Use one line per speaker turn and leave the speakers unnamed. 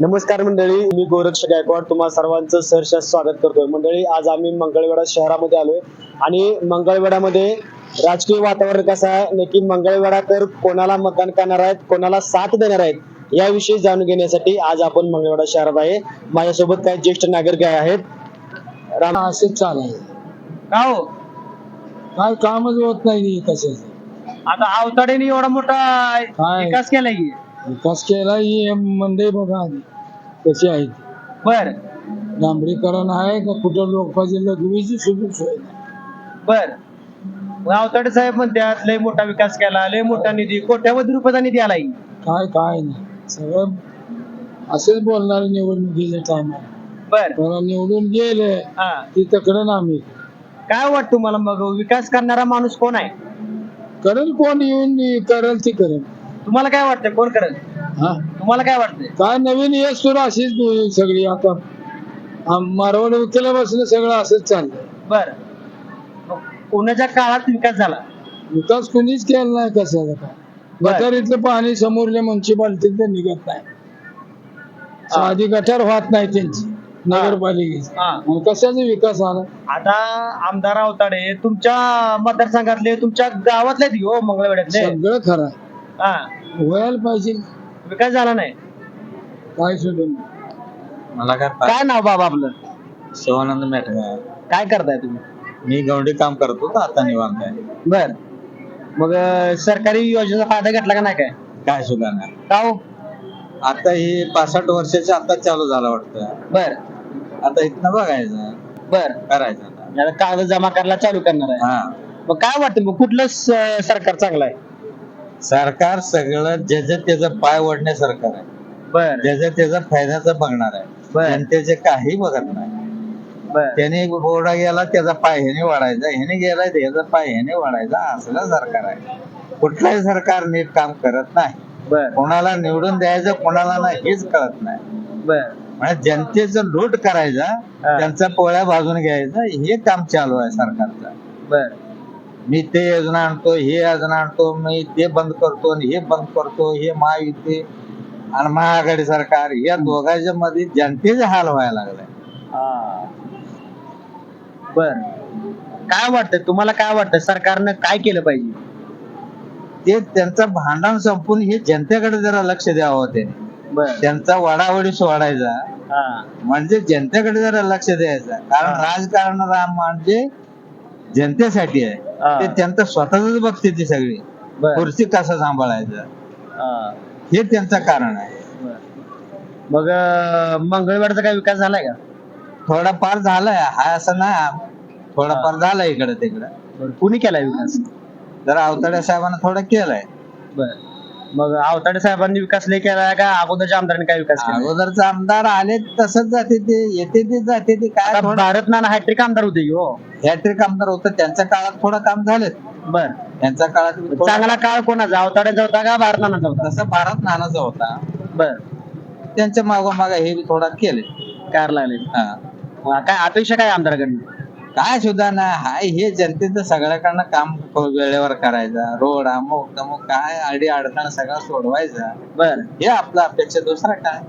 नमस्कार मंडळी मी गोरक्ष गायकवाड. तुम्हा सर्वांचं सहर्ष स्वागत करतोय. मंडळी आज आम्ही मंगळवेढा शहरामध्ये आलोय. आणि मंगळवेढ्यामध्ये राजकीय वातावरण कसं आहे नक्की मंगळवेढाकर कोणाला मतदान करणार आहेत कोणाला साथ देणार आहेत याविषयी जाणून घेण्यासाठी आज आपण मंगळवेढा शहरात आहे. माझ्यासोबत काही ज्येष्ठ नागरिक आहेत. राम
असंच चालायचं
का हो?
काय कामच होत नाही कशाचं
आता अवताडेने एवढा मोठा
काय?
विकास केलाय की?
विकास केला ही मंडई बघा. आधी कशी आहे ती.
बर.
डांबरीकरण आहे का कुठं लघवीची सुरू सोय. नाही.
बर. अवताडे साहेब म्हणतात लय मोठा विकास केला लय मोठा निधी कोट्यावधी रुपयाचा निधी आलाय.
काय काय नाही. सगळं असेच बोलणारे निवडणुकीच्या टायमाला
बर.
पण निवडून गेले
हा.
की तकडं आम्ही
काय वाटतं तुम्हाला मग? विकास करणारा माणूस कोण आहे?
करेल कोण येऊन करेल ती करेल.
तुम्हाला काय वाटतं कोण करेल?
हा?
तुम्हाला काय वाटतंय?
काय नवीन येस सुरू अशीच सगळी. आता आ- मारवाड केल्यापासून सगळं असंच चाललंय.
बर. कोणाच्या काळात विकास झाला?
विकास कुणीच केला नाही कशाचा. काय
बर.
गटारीतलं पाणी समोरल्या म्युन्सिपाल्टीत निघत नाही. साधी गटार होत नाही त्यांची. नगरपालिकेची.
हा.
आणि कशाचा विकास आला
आता आमदार अवताडे तुमच्या मतदारसंघातले तुमच्या गावातले आहेत हो मंगळवेड्यातले
सगळं खरं आहे.
हा.
व्हायला पाहिजे.
विकास झाला नाही.
काय सोडून
मला काय
काय नाव बाबा आपलं?
शिवानंद मेटगा
काय करताय तुम्ही?
मी गवंडी काम करतो तर आता निवांत आहे.
बर. मग अं, सरकारी योजनेचा फायदा घेतला का नाही काय?
काय सुद्धा नाही.
का हो?
आता ही पासष्ट वर्षाच्या आता चालू झाला वाटतं.
बर.
आता इथनं बघायचं.
बर.
करायचं आता.
आता कागद जमा करायला चालू करणार आहे.
हा.
मग काय वाटतं मग कुठलं स- सरकार चांगलं आहे?
सरकार सगळं ज्याचं त्याचं पाय ओढणे सरकार आहे.
बर.
ज्याचं त्याचा फायद्याचं बघणार आहे. जनतेचे काही बघत नाही. त्याने बोर्डा गेला त्याचा पाय ह्याने वाढायचा ह्याने गेला त्याचा पाय ह्याने वाढायचा. असलं सरकार आहे. कुठलंही सरकार नीट काम करत नाही. कोणाला निवडून द्यायचं कोणाला नाही हेच कळत नाही.
बर.
म्हणजे जनतेचं लूट करायचा. त्यांचा पोळ्या भाजून घ्यायचं हे काम चालू आहे सरकारचं.
बर.
मी ते योजना आणतो हे योजना आणतो मी ते बंद करतो आणि हे बंद करतो हे महायुती आणि महाआघाडी सरकार या दोघांच्या मध्ये जनतेचे हाल व्हायला लागलाय.
बर. काय वाटतं तुम्हाला काय वाटतं सरकारनं काय केलं पाहिजे?
ते त्यांचं भांडण संपून हे जनतेकडे जरा लक्ष द्यावं
बर.
त्यांचा वडावडी सोडायचा.
हा.
म्हणजे जनतेकडे जरा लक्ष द्यायचं. कारण. राजकारण म्हणजे जनतेसाठी. आहे. ते त्यांचं स्वतःच बघते ती सगळी. खुर्ची कसं सांभाळायचं?
हा.
त्यांचं कारण आहे.
मग अं, मंगळवेढाचा काय विकास झालाय का?
थोडाफार झालाय. हा असं नाही. थोडाफार झालाय इकडे तिकडे.
कुणी केलाय विकास?
जर अवताड्या साहेबांना थोडं केलंय.
बर. मग आवताडे साहेबांनी विकास लय केलाय का? अगोदरच्या आमदारांनी काय विकास केला?
अगोदरचे आमदार आले तसंच जाते ते येते ते जाते ते काय थोडं
भारत नाना हॅट्रिक आमदार होते की हो?
हॅट्रिक आमदार होतं त्यांच्या काळात थोडं काम झालेत.
बर.
त्यांच्या काळात थोडं-
चांगला काळ कोणाचा? अवताड्याचा होता का भारत नानाचा होता?
तसं भारत नानाचा होता.
बर.
त्यांच्या मागोमाग हे बी थोडा केले.
कार लागले.
हा.
काय अपेक्षा काय आमदाराकडनं?
काय सुद्धा ना हाय हे जनतेचं सगळ्याकडनं काम वेळेवर करायचा. रोड अमुक तमुक काय अडी अडचण सगळं सोडवायचा.
बर.
हे आपलं अपेक्षा. दुसरा काय?